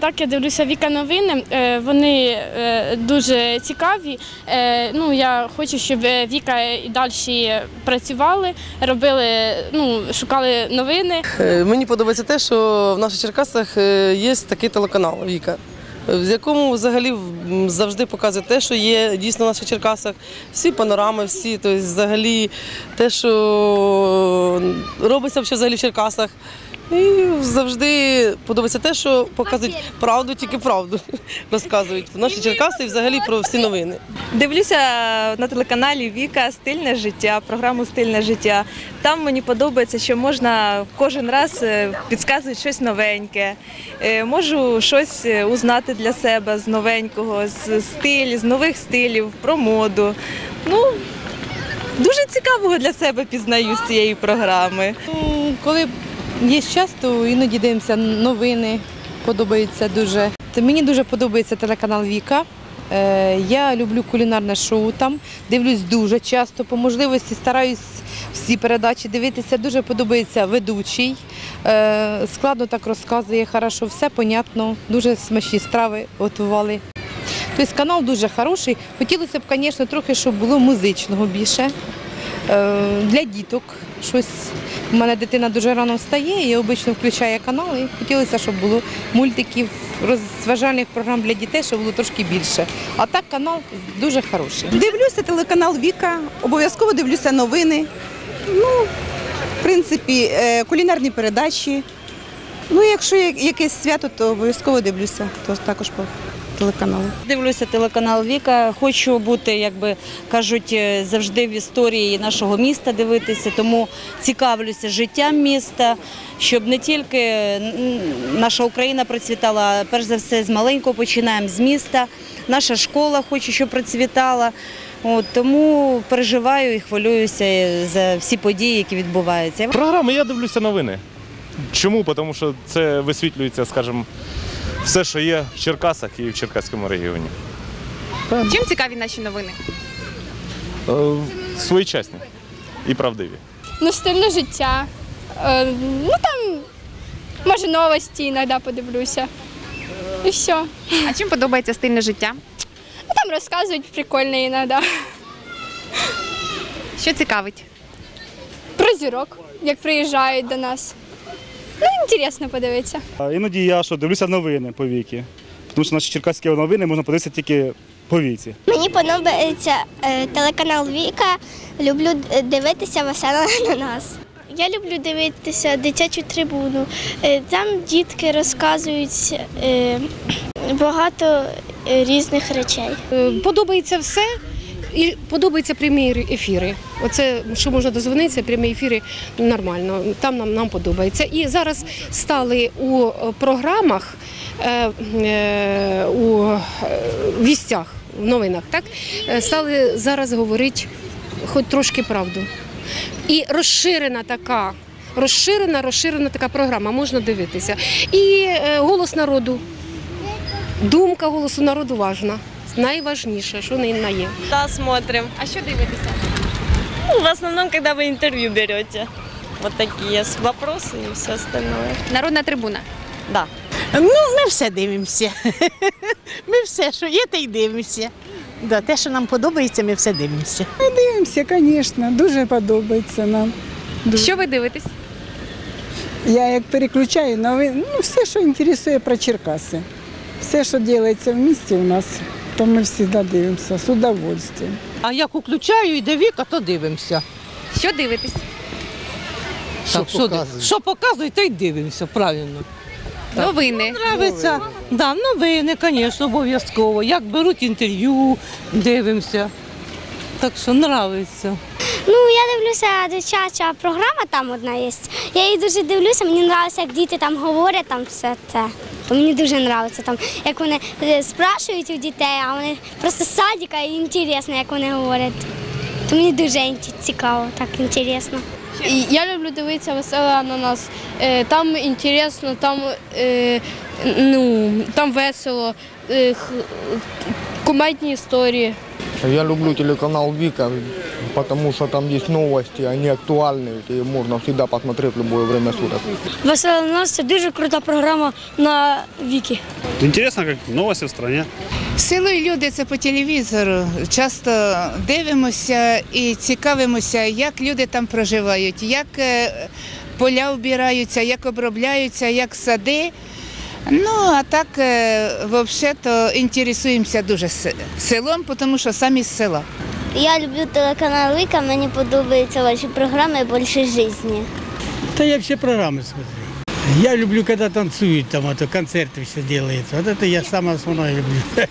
Так, я дивлюся Віка новини. Е, Вони е, дуже цікаві. Е, Ну, я хочу, щоб Віка і далі працювали, робили, ну, шукали новини. Мені подобається те, що в наших Черкасах є такий телеканал Віка, в якому взагалі завжди показує те, що є дійсно в наших Черкасах. Всі панорами, всі, тобто взагалі те, що робиться взагалі в Черкасах. І завжди подобається те, що показують правду, тільки правду розказують в наші Черкаси і взагалі про всі новини. Дивлюся на телеканалі Віка Стильне життя, програму Стильне життя. Там мені подобається, що можна кожен раз е, підказують щось новеньке. Е, Можу щось е, узнати для себе з новенького, з стилів, з нових стилів, про моду. Ну, дуже цікавого для себе пізнаю з цієї програми. Ну, Коли є час, то іноді дивимося новини, подобається дуже. Мені дуже подобається телеканал Віка. Е, Я люблю кулінарне шоу там, дивлюсь дуже часто. По можливості стараюсь всі передачі дивитися. Дуже подобається ведучий. Е, Складно так розказує, хорошо, все понятно, дуже смачні страви готували. Тобто канал дуже хороший. Хотілося б, звісно, трохи, щоб було музичного більше. Е, Для діток щось. У мене дитина дуже рано встає і обично включає канали. Хотілося, щоб було мультиків, розважальних програм для дітей, щоб було трошки більше. А так канал дуже хороший. Дивлюся телеканал Віка, обов'язково дивлюся новини. Ну, в принципі, е, кулінарні передачі. Ну, якщо якесь свято, то обов'язково дивлюся, то також по телеканалу. Дивлюся телеканал Віка. Хочу бути, як би кажуть, е, завжди в історії нашого міста дивитися, тому цікавлюся життям міста, щоб не тільки наша Україна процвітала, а перш за все з маленького починаємо з міста. Наша школа хочу, щоб процвітала. От, тому переживаю і хвилююся за всі події, які відбуваються. Програми я дивлюся новини. Чому? Тому що це висвітлюється, скажімо, все, що є в Черкасах і в Черкаському регіоні. Чим цікаві наші новини? Е, Своєчасні і правдиві. Ну, стильне життя. Е, Ну там, може, новості іноді подивлюся. І все. А чим подобається стильне життя? Там розказують прикольно іноді. Що цікавить? Про зірок, як приїжджають до нас. Ну, інтересно подивитися. Іноді я що дивлюся новини по віки. Тому що наші черкаські новини можна подивитися тільки по віці. Мені подобається е, телеканал Віка. Люблю дивитися весело на нас. Я люблю дивитися дитячу трибуну. Е, Там дітки розказують е, багато е, різних речей. Е, Подобається все. І подобаються прямі ефіри. Оце що можна дозвонитися, прямі ефіри нормально. Там нам, нам подобається. І зараз стали у програмах, е, у вістях, в новинах, так стали зараз говорити хоч трошки правду. І розширена така. Розширена, розширена така програма, можна дивитися. І голос народу. Думка голосу народу важна. Найважніше, що не є. Да, смотрим. А що дивитеся? Ну, В основном, когда вы интервью берете. Вот такие вопросы и все остальное. Народна трибуна. Да. Ну, ми все дивимося. Ми все, що є, те й дивимося. Да, те, що нам подобається, ми все дивимося. Ми Дивимося, звісно, дуже подобається нам. Що ви дивитесь? Я як переключаю новини, ну, все, що інтересує про Черкаси. Все, що робиться в місті у нас, то ми завжди дивимося з удовольствием. А як включаю, йде віка, то дивимося. Що дивитесь? Що, показують? що показують, то й дивимося, правильно. Новини. Нравиться. Да, новини, звісно, обов'язково. Як беруть інтерв'ю, дивимося. Так що нравиться. Ну, я дивлюся дитяча програма, там одна є. Я її дуже дивлюся, мені подобається, як діти там говорять, там все це. То мені дуже подобається, там, як вони е, спрашують у дітей, а вони просто садіка і інтересно, як вони говорять. То мені дуже цікаво, так інтересно. Я люблю дивитися весело на нас. Е, Там інтересно, там, е, ну, там весело, кумедні історії. Я люблю телеканал Вика, потому что там есть новости, они актуальны, и можно всегда посмотреть в любое время суток. Весела нас це дуже крута програма на Вікі. Інтересно, як новості в країні. Село і люди це по телевізору. Часто дивимося і цікавимося, як люди там проживають, як е, поля вбираються, як обробляються, як сади. Ну, а так, взагалі-то інтересуємося дуже с- селом, тому що самі з села. Я люблю телеканал Віка, мені подобаються ваші програми більше житті. Да я все программы смотрю. Я люблю, когда танцуют, там это концерты все делают. Вот это я самое основное люблю.